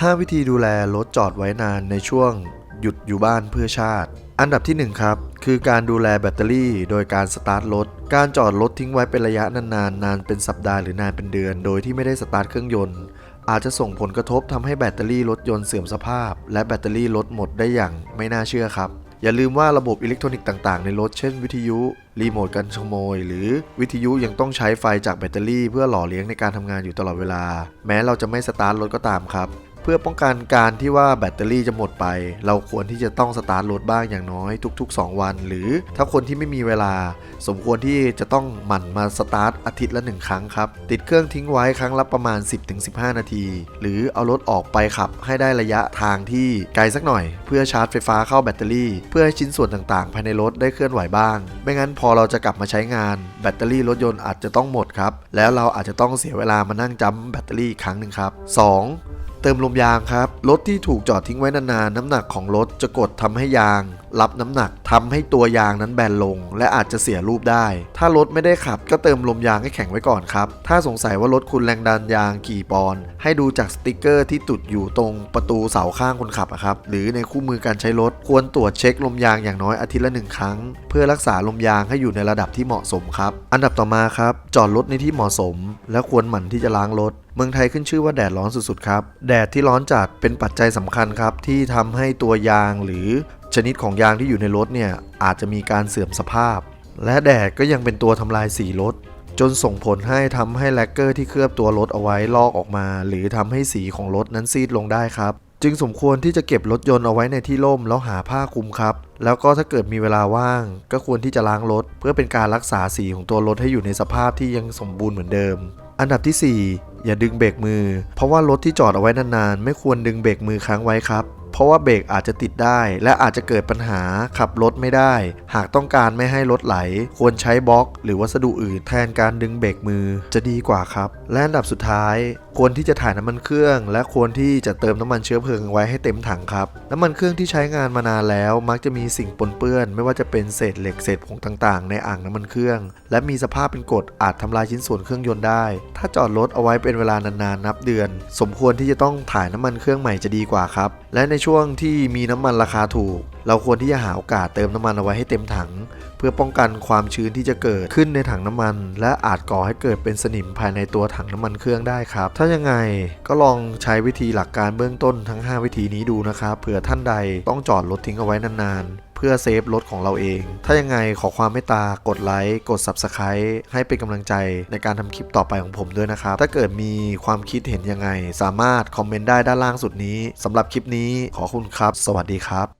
5 วิธีดูแลรถจอดไว้นานในช่วงหยุดอยู่บ้านเพื่อชาติ อันดับที่ 1 ครับ คือการดูแลแบตเตอรี่ โดยการสตาร์ทรถ การจอดรถทิ้งไว้เป็นระยะนานๆนานเป็นสัปดาห์หรือนานเป็นเดือน โดยที่ไม่ได้สตาร์ทเครื่องยนต์อาจจะส่งผลกระทบทำให้แบตเตอรี่รถยนต์เสื่อมสภาพ และแบตเตอรี่รถหมดได้อย่างไม่น่าเชื่อครับ อย่าลืมว่าระบบอิเล็กทรอนิกส์ต่างๆ ในรถเช่นวิทยุ รีโมทกันขโมย หรือวิทยุยังต้องใช้ไฟจากแบตเตอรี่ เพื่อหล่อเลี้ยงในการทำงานอยู่ตลอดเวลา แม้เราจะไม่สตาร์ทรถก็ตามครับ พื่อป้องกันการที่ว่าแบตเตอรี่จะหมดไป เราควรที่จะต้องสตาร์ทรถบ้างอย่างน้อยทุก ๆ 2 วัน หรือถ้าคนที่ไม่มีเวลา สมควรที่จะต้องหมั่นมาสตาร์ทอาทิตย์ละ 1 ครั้งครับ ติดเครื่องทิ้งไว้ครั้งละประมาณ 10-15 นาที หรือเอารถออกไปขับให้ได้ระยะทางที่ไกลสักหน่อย เพื่อชาร์จไฟฟ้าเข้าแบตเตอรี่ เพื่อให้ชิ้นส่วนต่างๆ ภายในรถได้เคลื่อนไหวบ้าง ไม่งั้นพอเราจะกลับมาใช้งาน แบตเตอรี่รถยนต์อาจจะต้องหมดครับแล้วเราอาจจะต้องเสียเวลามานั่งจัมป์แบตเตอรี่อีกครั้งหนึ่งครับ 2. เติมลมยางครับ รถที่ถูกจอดทิ้งไว้นานๆ น้ำหนักของรถจะกดทำให้ยาง รับน้ำหนักทำให้ตัวยางนั้นแบนลง และอาจจะเสียรูปได้ ถ้ารถไม่ได้ขับก็เติมลมยางให้แข็งไว้ก่อนครับ ถ้าสงสัยว่ารถคุณแรงดันยางกี่ปอนด์ให้ดูจากสติกเกอร์ที่ติดอยู่ตรงประตูเสาข้างคนขับครับหรือในคู่มือการใช้รถควรตรวจเช็คลมยางอย่างน้อยอาทิตย์ละหนึ่งครั้ง เพื่อรักษาลมยางให้อยู่ในระดับที่เหมาะสมครับ อันดับต่อมาครับ จอดรถในที่เหมาะสม และควรหมั่นที่จะล้างรถเมืองไทยขึ้นชื่อว่าแดดร้อนสุดๆครับ แดดที่ร้อนจัดเป็นปัจจัยสำคัญครับ ที่ทำให้ตัวยางหรือ ชนิดของยางที่อยู่ในรถเนี่ยอาจจะมีการเสื่อมสภาพ และแดดก็ยังเป็นตัวทำลายสีรถ จนส่งผลให้ทำให้แลกเกอร์ที่เคลือบตัวรถเอาไว้ลอกออกมา หรือทำให้สีของรถนั้นซีดลงได้ครับ จึงสมควรที่จะเก็บรถยนต์เอาไว้ในที่ร่มแล้วหาผ้าคลุมครับ แล้วก็ถ้าเกิดมีเวลาว่าง ก็ควรที่จะล้างรถ เพื่อเป็นการรักษาสีของตัวรถให้อยู่ในสภาพที่ยังสมบูรณ์เหมือนเดิม อันดับที่ 4 อย่าดึงเบรกมือ เพราะว่ารถที่จอดเอาไว้นานๆ ไม่ควรดึงเบรกมือค้างไว้ครับ เพราะว่าเบรกอาจจะติดได้ และอาจจะเกิดปัญหาขับรถไม่ได้ หากต้องการไม่ให้รถไหล ควรใช้บล็อก หรือวัสดุอื่นแทนการดึงเบรกมือจะดีกว่าครับ และอันดับสุดท้าย ควรที่จะถ่ายน้ำมันเครื่อง และควรที่จะเติมน้ำมันเชื้อเพลิงไว้ให้เต็มถังครับ น้ำมันเครื่องที่ใช้งานมานานแล้ว มักจะมีสิ่งปนเปื้อน ไม่ว่าจะเป็นเศษเหล็กเศษผงต่างๆ ในอ่างน้ำมันเครื่อง และมีสภาพเป็นกรดอาจทำลายชิ้นส่วนเครื่องยนต์ได้ ถ้าจอดรถเอาไว้เป็นเวลานานๆนับเดือน สมควรที่จะต้องถ่ายน้ำมันเครื่องใหม่จะดีกว่าครับ และในช่วงที่มีน้ำมันราคาถูก เราควรที่จะหาโอกาสเติมน้ำมันเอาไว้ให้เต็มถัง เพื่อป้องกันความชื้นที่จะเกิดขึ้นในถังน้ำมัน และอาจก่อให้เกิดเป็นสนิมภายในตัวถังน้ำมันเครื่องได้ครับ ถ้ายังไงก็ลองใช้วิธีหลักการเบื้องต้นทั้ง 5 วิธีนี้ดูนะครับเผื่อท่านใดต้องจอดรถทิ้งเอาไว้นานๆเพื่อเซฟรถของเราเอง ถ้ายังไงขอความเมตตากดไลค์ กด Subscribe ให้เป็นกำลังใจในการทำคลิปต่อไปของผมด้วยนะครับ ถ้าเกิดมีความคิดเห็นยังไง สามารถคอมเมนต์ได้ด้านล่างสุดนี้สำหรับคลิปนี้ขอคุณครับ สวัสดีครับ